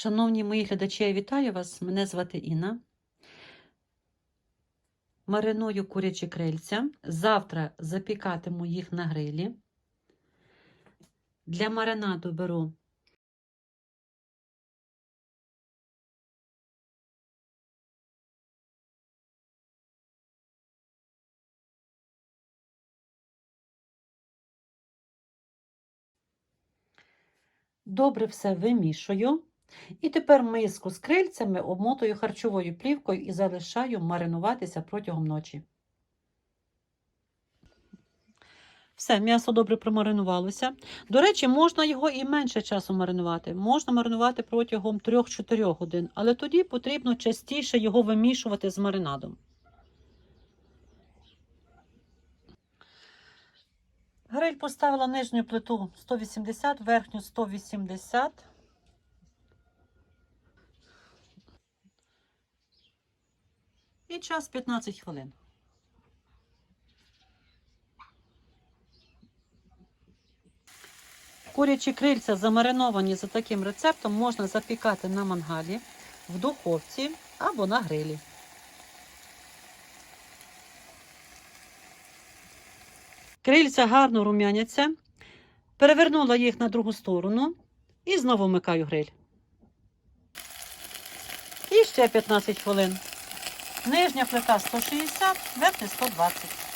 Шановні мої глядачі, я вітаю вас. Мене звати Інна. Мариную курячі крильця. Завтра запікатиму їх на грилі. Для маринаду беру добре все вимішую. І тепер миску з крильцями обмотую харчовою плівкою і залишаю маринуватися протягом ночі. Все, м'ясо добре промаринувалося. До речі, можна його і менше часу маринувати. Можна маринувати протягом 3-4 годин, але тоді потрібно частіше його вимішувати з маринадом. Гриль поставила нижню плиту 180, верхню 180. І час 15 хвилин. Курячі крильця замариновані за таким рецептом можна запікати на мангалі, в духовці або на грилі. Крильця гарно рум'яняться. Перевернула їх на другу сторону і знову вмикаю гриль. І ще 15 хвилин. Нижня плита 160, верхня 120.